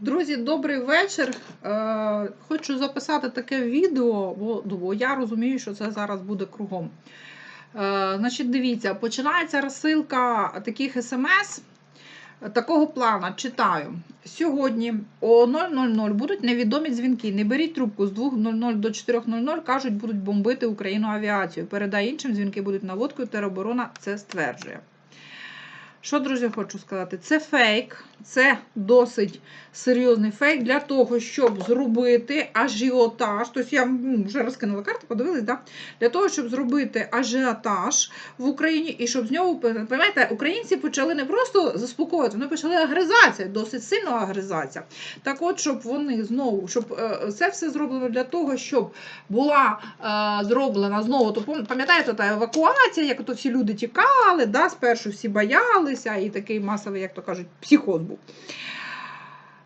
Друзі, добрий вечір. Е, хочу записати таке відео, бо, бо я розумію, що це зараз буде кругом. Е, значить, дивіться, починається розсилка таких смс. Такого плана читаю. Сьогодні о 000 будуть невідомі дзвінки. Не беріть трубку з 2.00 до 4.00, кажуть, будуть бомбити Україну авіацію. Передай іншим, дзвінки будуть наводкою, тероборона це стверджує. Що, друзі, хочу сказати? Це фейк, це досить серйозний фейк для того, щоб зробити ажіотаж. Тобто я ну, вже розкинула карти, подивились, да? для того, щоб зробити ажіотаж в Україні і щоб з нього, пам'ятаєте, українці почали не просто заспокоювати, вони почали агризація, досить сильно агризація. Так от, щоб вони знову, щоб е, це все зроблено для того, щоб була е, зроблена знову, то пам'ятаєте, та евакуація, як то всі люди тікали, да? спершу всі боялися, і такий масовий, як то кажуть, психоз був.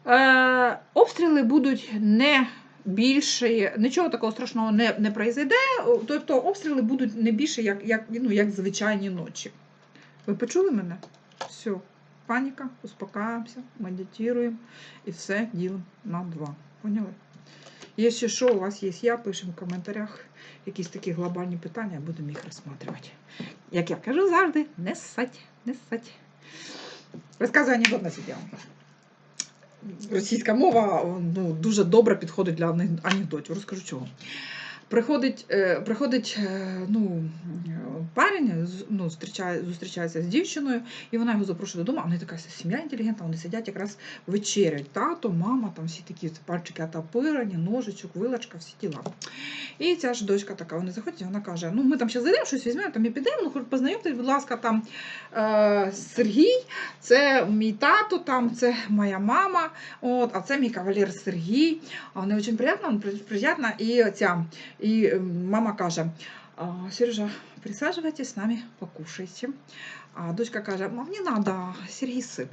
Е, обстріли будуть не більше, нічого такого страшного не, не произойде, тобто обстріли будуть не більше, як, як, ну, як звичайні ночі. Ви почули мене? Все, паніка, успокаємося, медитуємо і все ділимо на два. Поняли? Якщо що, у вас є я, пишемо в коментарях якісь такі глобальні питання, будемо їх розглядати. Як я кажу завжди, не ссать, не ссать. Розказую анекдот на сиділа. Російська мова ну, дуже добре підходить для ане- анекдотів. Розкажу чого. Приходить, е, приходить е, ну, парень, ну, зустрічає, зустрічається з дівчиною, і вона його запрошує додому, а вони така сім'я інтелігентна, вони сидять якраз вечерять. Тато, мама, там всі такі пальчики отопирені, ножичок, вилочка, всі діла. І ця ж дочка така, вони заходять, і вона каже: ну ми там зараз зайдемо, щось візьмемо, там і підемо, ну познайомтесь, будь ласка, там е, Сергій, це мій тато, там це моя мама, от, а це мій кавалер Сергій. А вони дуже приємно, приємно. І ця, і мама каже: «А, Сережа, присаджуйтесь з нами, покушайте. А дочка каже, мам, не надо, Сергій сит.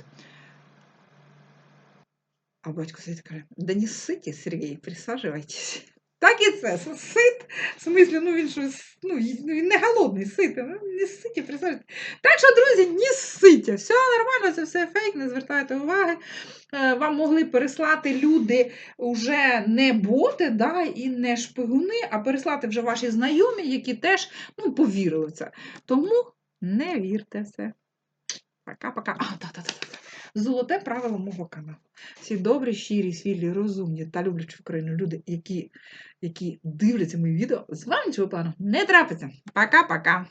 А батько сидить і каже, да не ситі, Сергій, присаджуйтесь. Так і це, сит. В смислі, ну він щось, ну, ну, він не голодний, ситий, ну, не ситі, присаджуйтесь. Так що, друзі, не ситі. Все нормально, це все фейк, не звертайте уваги. Е, Вам могли переслати люди вже не боти, да, і не шпигуни, а переслати вже ваші знайомі, які теж ну, повірили в це. Тому не вірте в це. Пока-пока. А, та-та-та. Золоте правило мого каналу. Всі добрі, щирі, світлі, розумні та люблячі Україну люди, які, які дивляться мої відео, з вами цього плану не трапиться. Пока-пока.